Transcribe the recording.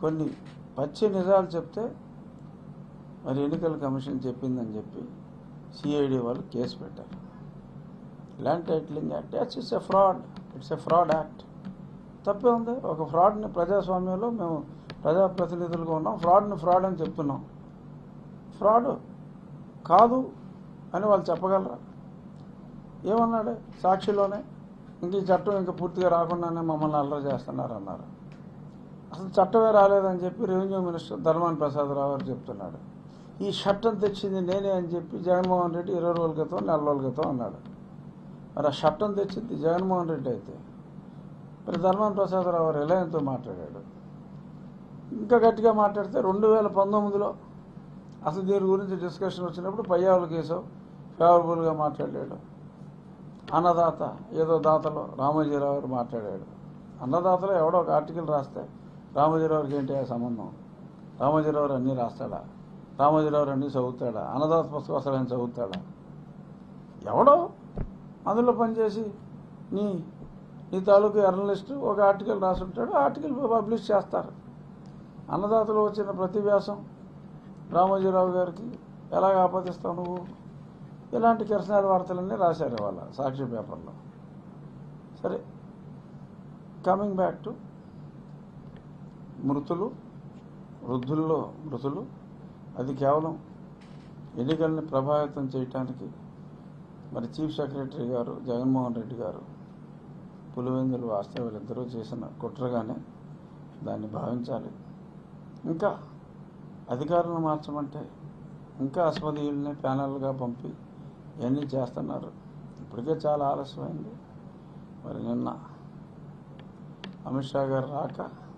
కొన్ని పచ్చి నిజాలు చెప్తే మరి ఎన్నికల కమిషన్ చెప్పిందని చెప్పి సిఐడి వాళ్ళు కేసు పెట్టారు. Land titling act it's a fraud it's a fraud act తప్పే ఉంది. ఒక ఫ్రాడ్ని ప్రజాస్వామ్యంలో మేము ప్రజాప్రతినిధులుగా ఉన్నాం. ఫ్రాడ్ని ఫ్రాడ్ అని చెప్తున్నాం. ఫ్రాడ్ కాదు అని వాళ్ళు చెప్పగలరా? ఏమన్నాడు? సాక్షిలోనే. ఇంక ఈ చట్టం ఇంకా పూర్తిగా రాకుండానే మమ్మల్ని అల్లరి చేస్తున్నారు అన్నారు. అసలు చట్టమే రాలేదని చెప్పి రెవెన్యూ మినిస్టర్ ధర్మాన ప్రసాదరావు గారు చెప్తున్నాడు. ఈ చట్టం తెచ్చింది నేనే అని చెప్పి జగన్మోహన్ రెడ్డి ఇరవై రోజుల క్రితం నెల రోజుల క్రితం అన్నాడు. మరి ఆ చట్టం తెచ్చింది జగన్మోహన్ రెడ్డి అయితే. మరి ధర్మాన ప్రసాదరావు గారు రిలయన్తో మాట్లాడాడు. ఇంకా గట్టిగా మాట్లాడితే రెండు వేల పంతొమ్మిదిలో అసలు దీని గురించి డిస్కషన్ వచ్చినప్పుడు పయ్యావుల కేసు ఫేవరబుల్గా మాట్లాడాడు. అన్నదాత ఏదో దాతలో రామోజీరావు గారు మాట్లాడాడు. అన్నదాతలో ఎవడో ఒక ఆర్టికల్ రాస్తే రామోజీరావుకి ఏంటి ఆ సంబంధం? రామోజీరావు అన్నీ రాస్తాడా? రామోజీరావు అన్నీ చదువుతాడా? అన్నదాత పుస్తకాలు ఆయన చదువుతాడా? ఎవడో అందులో పనిచేసి నీ నీ తాలూకు జర్నలిస్టు ఒక ఆర్టికల్ రాసుంటాడు ఆర్టికల్ పబ్లిష్ చేస్తారు. అన్నదాతలు వచ్చిన ప్రతి వ్యాసం రామోజీరావు గారికి ఎలాగ ఆపాదిస్తావు నువ్వు? ఇలాంటి కిరసనాల వార్తలన్నీ రాశారు వాళ్ళ సాక్షి పేపర్లో. సరే కమింగ్ బ్యాక్ టు మృతులు వృద్ధుల్లో మృతులు. అది కేవలం ఎన్నికల్ని ప్రభావితం చేయటానికి మరి చీఫ్ సెక్రటరీ గారు జగన్మోహన్ రెడ్డి గారు పులివెందులు వాస్తవ చేసిన కుట్రగానే దాన్ని భావించాలి. ఇంకా అధికారులను మార్చమంటే ఇంకా అస్మదీయుల్ని ప్యానల్గా పంపి ఇవన్నీ చేస్తున్నారు. ఇప్పటికే చాలా ఆలస్యమైంది. మరి నిన్న అమిత్ షా గారు రాక